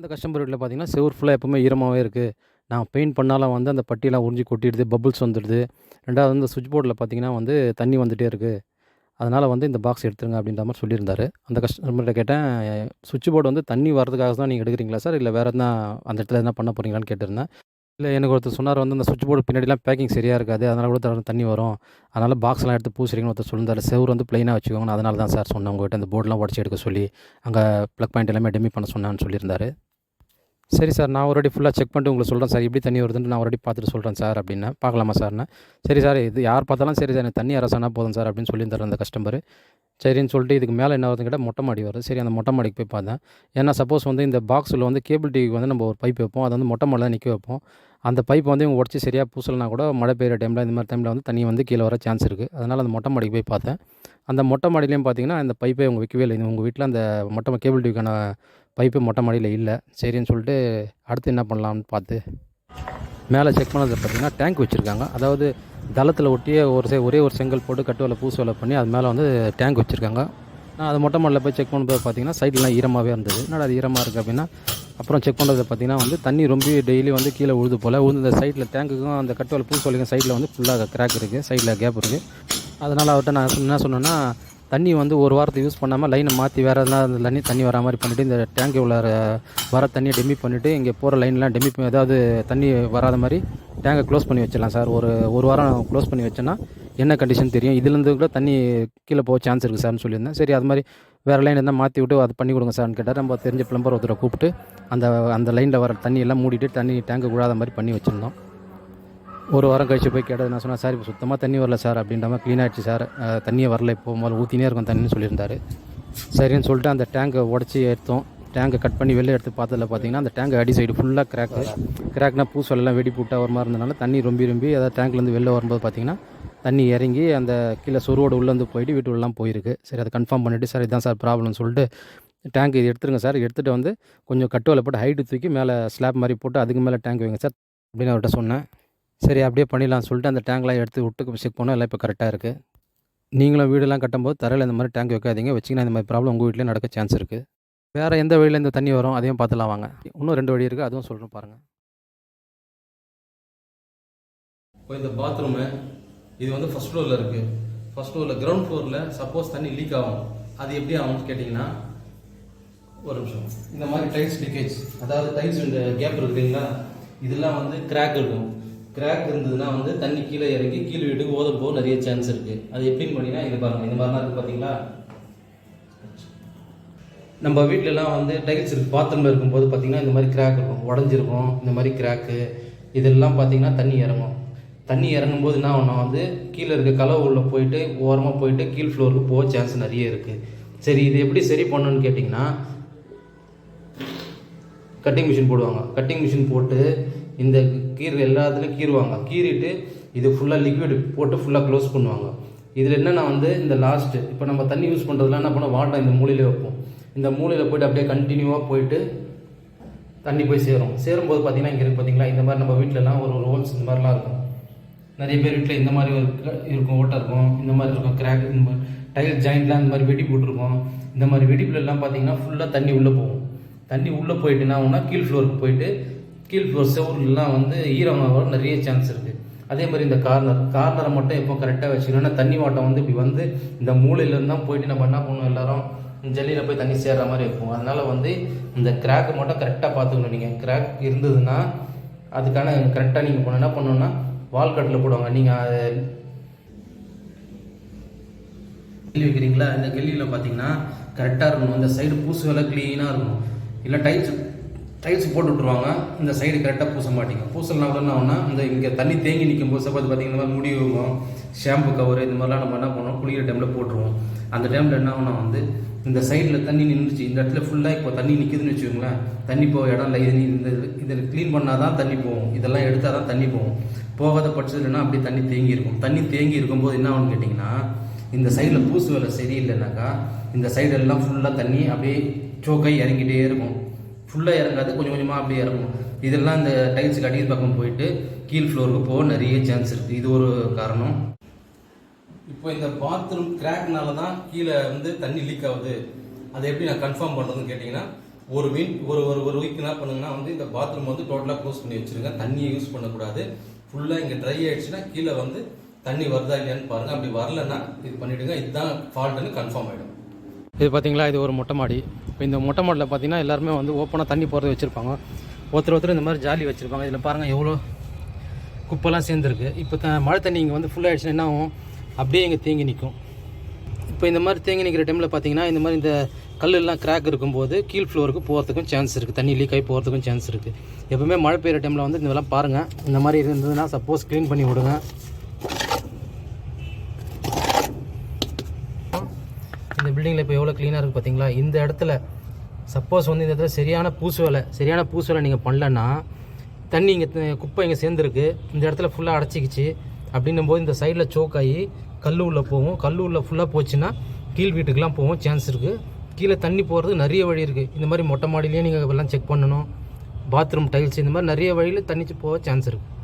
இந்த கஸ்டமர் வீட்டில் பார்த்தீங்கன்னா செவுர் ஃபுல்லாக எப்பவுமே ஈரமாகவே இருக்குது நான் பெயிண்ட் பண்ணாலும் வந்து அந்த பட்டியெல்லாம் உறிஞ்சி கொட்டிடுது பபுள்ஸ் வந்துடுது. ரெண்டாவது வந்து சுவிட்ச் போர்டில் பார்த்தீங்கன்னா வந்து தண்ணி வந்துகிட்டே இருக்குது அதனால் வந்து இந்த பாக்ஸ் எடுத்துருங்க அப்படின்ற மாதிரி சொல்லியிருந்தாரு. அந்த கஸ்டமர்கிட்ட கேட்டேன் சுவிட்ச் போர்டு வந்து தண்ணி வரதுக்காக தான் நீங்கள் எடுக்கிறீங்களா சார்? இல்லை வேறு எதனா அந்த இடத்துல எதனா பண்ண போகிறீங்களான்னு கேட்டிருந்தேன். இல்லை எனக்கு ஒருத்தர் சொன்னார் வந்து அந்த சுவிட்ச் போர்டு பின்னாடிலாம் பேக்கிங் சரியாக இருக்காது அதனால் கூட தர- தண்ணி வரும். அதனால் பாக்ஸ்லாம் எடுத்து பூசுறீங்கன்னு ஒருத்தர் சொல்லியிருந்தாரு செவர் வந்து ப்ளைனாக வச்சுக்கோங்க அதனால தான் சார் சொன்னேன் உங்கள்கிட்ட அந்த போர்டெலாம் உடச்சி எடுக்க சொல்லி அங்கே ப்ளக் பாயிண்ட் எல்லாமே டெமி பண்ண சொன்னான்னு சொல்லியிருந்தாரு. சரி சார் நான் ஒரு ஃபுல்லாக செக் பண்ணிட்டு உங்களுக்கு சொல்கிறேன் சார். எப்படி தண்ணி வருதுன்னு நான் ஒரு பார்த்துட்டு சொல்கிறேன் சார் அப்படின்னா. பார்க்கலாமா சார்னு சரி சார் இது யார் பார்த்தாலும் சரி சார் எனக்கு தண்ணி அரசானா போதும் சார் அப்படின்னு சொல்லி தரேன் அந்த கஸ்டமர் சரின்னு சொல்லிட்டு இதுக்கு மேலே என்ன வருதுன்னு கேட்டால் மொட்டை மாடி வருது. சரி அந்த மொட்டை மாடிக்கு போய் பார்த்தேன். ஏன்னா சப்போஸ் வந்து இந்த பாக்ஸில் வந்து கேபிள் டிவிக்கு வந்து நம்ம ஒரு பைப் வைப்போம். அதை வந்து மொட்டை மாடியில் தான் நிற்க வைப்போம். அந்த பைப் வந்து இவங்க உடச்சி சரியாக பூசலைனா கூட மழை பெய்கிற டைமில் இந்த மாதிரி டைமில் வந்து தண்ணி வந்து கீழே வர சான்ஸ் இருக்குது அதனால் அந்த மொட்டை மாடிக்கு போய் பார்த்தேன். அந்த மொட்டை மாடியிலையும் பார்த்தீங்கன்னா அந்த பைப்பை அவங்க வைக்கவே இல்லை. உங்கள் வீட்டில் அந்த மொட்டை கேபிள் டிவிக்கான பைப்பு மொட்டை மாடியில் இல்லை. சரின்னு சொல்லிட்டு அடுத்து என்ன பண்ணலாம்னு பார்த்து மேலே செக் பண்ணது பார்த்திங்கன்னா டேங்க் வச்சுருக்காங்க. அதாவது தளத்தில் ஒட்டியே ஒரு சே ஒரே ஒரு செங்கல் போட்டு கட்டு வேலை பூசு வேலை பண்ணி அது மேலே வந்து டேங்க் வச்சுருக்காங்க. நான் அது மொட்டை மாடியில் போய் செக் பண்ணும்போது பார்த்தீங்கன்னா சைட்லாம் ஈரமாகவே இருந்தது. என்னடா அது ஈரமாக இருக்குது அப்படின்னா அப்புறம் செக் பண்ணுறது பார்த்தீங்கன்னா வந்து தண்ணி ரொம்ப டெய்லி வந்து கீழே உழுது போல். உழுது இந்த சைடில் டேங்குக்கும் அந்த கட்டு வேலை பூசு வேலைக்கும் சைடில் வந்து ஃபுல்லாக கிராக் இருக்குது சைடில் கேப் இருக்குது அதனால் அவர்கிட்ட நான் என்ன சொன்னேன்னா தண்ணி வந்து ஒரு வாரத்தை யூஸ் பண்ணாமல் லைனை மாற்றி வேறு எதனா அந்த தண்ணி தண்ணி வரா மாதிரி பண்ணிவிட்டு இந்த டேங்க் உள்ள வர தண்ணியை டெமி பண்ணிவிட்டு இங்கே போகிற லைன்லாம் டெம்மி பண்ணி தண்ணி வராத மாதிரி டேங்கை க்ளோஸ் பண்ணி வச்சிடலாம் சார் ஒரு ஒரு வாரம் க்ளோஸ் பண்ணி வச்சோன்னா என்ன கண்டிஷன் தெரியும்? இதுலேருந்து கூட தண்ணி கீழே போக சான்ஸ் இருக்குது சார்னு சொல்லியிருந்தேன். சரி அது மாதிரி வேறு லைன் இருந்தால் மாற்றி விட்டு அது பண்ணி கொடுங்க சார்னு கேட்டார். நம்ம தெரிஞ்ச பிளம்பர் ஒருத்தரை கூப்பிட்டு அந்த அந்த லைனில் வர தண்ணியெல்லாம் மூடிட்டு தண்ணி டேங்கு விழாத மாதிரி பண்ணி வச்சுருந்தோம். ஒரு வாரம் கழிச்சு போய் கேட்டது நான் சொன்னேன் சார் இப்போ சுத்தமாக தண்ணி வரல சார் அப்படின்ற மாதிரி க்ளீன் ஆகிடுச்சு சார். தண்ணியை தண்ணியே வரல இப்போ முதல்ல ஊற்றினே இருக்கும் தண்ணின்னு சொல்லியிருந்தார். சரின்னு சொல்லிட்டு அந்த டேங்கை உடச்சி எடுத்தோம். டேங்கை கட் பண்ணி வெளில எடுத்து பார்த்ததுல பார்த்தீங்கன்னா அந்த டேங்க் அடி சைடு ஃபுல்லாக கிராக்கு கிராக்னா பூசலெல்லாம் வெடி போட்டால் ஒரு மாதிரி இருந்தனால தண்ணி ரொம்ப ரொம்ப அதாவது டேங்க்லேருந்து வெளில வரும்போது பார்த்தீங்கன்னா தண்ணி இறங்கி அந்த கீழே சொருவோட உள்ளேருந்து போயிட்டு வீட்டு போயிருக்கு. சரி அதை கன்ஃபார்ம் பண்ணிவிட்டு சார் இதுதான் சார் ப்ராப்ளம்னு சொல்லிட்டு டேங்க் இது எடுத்துருங்க சார். எடுத்துகிட்டு வந்து கொஞ்சம் கட்டுவலை போட்டு ஹைட்டு தூக்கி மேலே ஸ்லாப் மாதிரி போட்டு அதுக்கு மேலே டேங்க் வைங்க சார் அப்படின்னு அவர்கிட்ட சொன்னேன். சரி அப்படியே பண்ணிடலாம் சொல்லிட்டு அந்த டேங்க்லாம் எடுத்து விட்டு செக் பண்ணோம். எல்லாம் இப்போ கரெக்டாக இருக்குது நீங்களும் வீடெல்லாம் கட்டும்போது தரையில் இந்த மாதிரி டேங்க் வைக்காதீங்க. வச்சிங்கன்னா இந்த மாதிரி ப்ராப்ளம் உங்கள் வீட்டிலே நடக்க சான்ஸ் இருக்குது வேறு எந்த வழியில் இந்த தண்ணி வரும் அதையும் பார்த்துலாம் வாங்க. இன்னும் ரெண்டு வழி இருக்குது அதுவும் சொல்கிறோம் பாருங்கள் இப்போ இந்த பாத்ரூமு இது வந்து ஃபஸ்ட் ஃப்ளோரில் இருக்குது ஃபஸ்ட் ஃப்ளோரில் கிரவுண்ட் ஃப்ளோரில் சப்போஸ் தண்ணி லீக் ஆகும். அது எப்படி ஆகும்னு கேட்டிங்கன்னா ஒரு நிமிஷம். இந்த மாதிரி டைல்ஸ் லீக்கேஜ் அதாவது டைல்ஸ் இந்த கேப் இருக்குதுங்களா இதெல்லாம் வந்து கிராக் இருக்கும். கிராக் இருந்ததுன்னா வந்து தண்ணி கீழே இறங்கி கீழே வீட்டுக்கு ஓத போக நிறைய சான்ஸ் இருக்குது அது எப்படின்னு பண்ணிங்கன்னா இது பாருங்க இந்த மாதிரிலாம் இருக்குது பார்த்தீங்களா நம்ம வீட்டிலலாம் வந்து டைல்ஸ் இருக்கு பாத்ரூமில் இருக்கும்போது பார்த்தீங்கன்னா இந்த மாதிரி கிராக் இருக்கும் உடஞ்சிருக்கும் இந்த மாதிரி கிராக்கு இதெல்லாம் பார்த்தீங்கன்னா தண்ணி இறங்கும். தண்ணி இறங்கும் போது என்ன ஆகும்னா வந்து கீழே இருக்க கலவு உள்ள போயிட்டு ஓரமாக போயிட்டு கீழ் ஃப்ளோருக்கு போக சான்ஸ் நிறைய இருக்குது சரி இது எப்படி சரி பண்ணணும்னு கேட்டிங்கன்னா கட்டிங் மிஷின் போடுவாங்க. கட்டிங் மிஷின் போட்டு இந்த கீர் எல்லாத்துலேயும் கீறுவாங்க. கீறிட்டு இது ஃபுல்லாக லிக்விட் போட்டு ஃபுல்லாக க்ளோஸ் பண்ணுவாங்க. இதில் என்னென்னா வந்து இந்த லாஸ்ட்டு இப்போ நம்ம தண்ணி யூஸ் பண்ணுறதுலாம் என்ன பண்ணோம் வாட்டர் இந்த மூலையில் வைப்போம். இந்த மூலையில் போயிட்டு அப்படியே கண்டினியூவாக போயிட்டு தண்ணி போய் சேரும். சேரும்போது பார்த்தீங்கன்னா இங்கே இருக்குது பார்த்தீங்களா இந்த மாதிரி நம்ம வீட்டிலலாம் ஒரு ரோல்ஸ் இந்த மாதிரிலாம் இருக்கும். நிறைய பேர் வீட்டில் இந்த மாதிரி ஒரு இருக்கும் ஓட்டை இருக்கும். இந்த மாதிரி இருக்கும் கிராக் இந்த மாதிரி டைல் ஜாயிண்ட்லாம் இந்த மாதிரி வெடி போட்டிருக்கோம். இந்த மாதிரி வெடிப்புல பார்த்தீங்கன்னா ஃபுல்லாக தண்ணி உள்ளே போகும். தண்ணி உள்ளே போயிட்டு என்ன ஆகும்னா கீழ் ஃப்ளோருக்கு போயிட்டு கீழ் ஃப்ளோர் செவருலாம் வந்து ஈரம் வர நிறைய சான்ஸ் இருக்குது அதே மாதிரி இந்த கார்னர் கார்னரை மட்டும் எப்போ கரெக்டாக வச்சுக்கணும்னா தண்ணி வாட்டம் வந்து இப்படி வந்து இந்த மூளையிலேருந்து தான் போயிட்டு நம்ம என்ன பண்ணுவோம் எல்லாரும்? ஜல்லியில் போய் தண்ணி சேர்ற மாதிரி இருக்கும் அதனால் வந்து இந்த கிராக்கு மட்டும் கரெக்டாக பார்த்துக்கணும். நீங்கள் கிராக் இருந்ததுன்னா அதுக்கான கரெக்டாக நீங்கள் பண்ண என்ன பண்ணணும்னா வால் கட்டில் போடுவாங்க. நீங்கள் அதை கெல்லி வைக்கிறீங்களா? இந்த கெல்லியில் பார்த்தீங்கன்னா கரெக்டாக இருக்கணும். இந்த சைடு பூசு வேலை க்ளீனாக இருக்கணும். இல்லை டைல்ஸ் டைல்ஸ் போட்டு விட்ருவாங்க இந்த சைடு கரெக்டாக பூச மாட்டீங்க. பூசலாம் கூட என்ன ஆகும்னா இந்த இங்கே தண்ணி தேங்கி நிற்கும் போது சப்போஸ் பார்த்தீங்கன்னா முடி இருக்கும் ஷாம்பு கவர் இந்த மாதிரிலாம் நம்ம என்ன பண்ணுவோம் குளிக்கிற டைமில் போட்டுருவோம். அந்த டைமில் என்ன ஆகும்னா வந்து இந்த சைடில் தண்ணி நின்றுச்சு இந்த இடத்துல ஃபுல்லாக இப்போ தண்ணி நிற்குதுன்னு வச்சுக்கோங்களேன் தண்ணி போக இடம் இல்லை இது இந்த இதில் க்ளீன் பண்ணால் தான் தண்ணி போகும். இதெல்லாம் எடுத்தால் தான் தண்ணி போகும். போகாத பட்சத்துலனா அப்படியே தண்ணி தேங்கி இருக்கும். தண்ணி தேங்கி இருக்கும்போது என்ன ஆகும்னு கேட்டிங்கன்னா இந்த சைடில் பூசு வேலை சரியில்லைனாக்கா இந்த சைடெல்லாம் ஃபுல்லாக தண்ணி அப்படியே ஜோக்கை இறங்கிட்டே இருக்கும். ஃபுல்லாக இறங்காது கொஞ்சம் கொஞ்சமாக அப்படியே இறங்கும். இதெல்லாம் இந்த டைல்ஸுக்கு அடியில் பக்கம் போயிட்டு கீழ் ஃப்ளோருக்கு போக நிறைய சான்ஸ் இருக்குது இது ஒரு காரணம். இப்போ இந்த பாத்ரூம் கிராக்னால தான் கீழே வந்து தண்ணி லீக் ஆகுது. அதை எப்படி நான் கன்ஃபார்ம் பண்ணுறதுன்னு கேட்டிங்கன்னா ஒரு வீக் ஒரு ஒரு ஒரு வீக் என்ன பண்ணுங்கன்னா வந்து இந்த பாத்ரூம் வந்து டோட்டலாக க்ளோஸ் பண்ணி வச்சிருங்க. தண்ணியை யூஸ் பண்ணக்கூடாது. ஃபுல்லாக இங்கே ட்ரை ஆகிடுச்சுன்னா கீழே வந்து தண்ணி வருதா இல்லையான்னு பாருங்கள் அப்படி வரலன்னா இது பண்ணிவிடுங்க இதுதான் ஃபால்ட்டுன்னு கன்ஃபார்ம் ஆகிடும் இது பார்த்தீங்களா இது ஒரு மொட்டை மாடி. இப்போ இந்த மொட்டை மாடியில் பார்த்தீங்கன்னா எல்லாருமே வந்து ஓப்பனாக தண்ணி போகிறது வச்சுருப்பாங்க. ஒருத்தர் ஒருத்தர் இந்த மாதிரி ஜாலி வச்சுருப்பாங்க. இதில் பாருங்கள் எவ்வளோ குப்பைலாம் சேர்ந்துருக்கு. இப்போ த மழை தண்ணி இங்கே வந்து ஃபுல்லாகிடுச்சுன்னா என்ன ஆகும்? அப்படியே இங்கே தேங்கி நிற்கும். இப்போ இந்த மாதிரி தேங்கி நிற்கிற டைமில் பார்த்தீங்கன்னா இந்த மாதிரி இந்த கல்லெல்லாம் கிராக் இருக்கும்போது கீழ் ஃப்ளோருக்கு போகிறதுக்கும் சான்ஸ் இருக்குது தண்ணி லீக் ஆகி போகிறதுக்கும் சான்ஸ் இருக்குது எப்பவுமே மழை பெய்கிற டைமில் வந்து இதெல்லாம் பாருங்கள் இந்த மாதிரி இருந்ததுன்னா சப்போஸ் க்ளீன் பண்ணி விடுங்க. இந்த பில்டிங்கில் இப்போ எவ்வளோ க்ளீனாக இருக்குது பார்த்தீங்களா இந்த இடத்துல சப்போஸ் வந்து இந்த இடத்துல சரியான பூசு வேலை சரியான பூசு வேலை நீங்கள் பண்ணலன்னா தண்ணி இங்கே குப்பை இங்கே சேர்ந்துருக்கு இந்த இடத்துல ஃபுல்லாக அடைச்சிக்கிச்சு அப்படின்னும் போது இந்த சைடில் சோக் ஆகி கல் உள்ளே போகும். கல் உள்ள ஃபுல்லாக போச்சுன்னா கீழ் வீட்டுக்கெலாம் போகும் சான்ஸ் இருக்குது கீழே தண்ணி போகிறது நிறைய வழி இருக்குது இந்த மாதிரி மொட்டை மாடியிலேயே நீங்கள் எல்லாம் செக் பண்ணணும். பாத்ரூம் டைல்ஸ் இந்த மாதிரி நிறைய வழியில் தண்ணி போக சான்ஸ் இருக்குது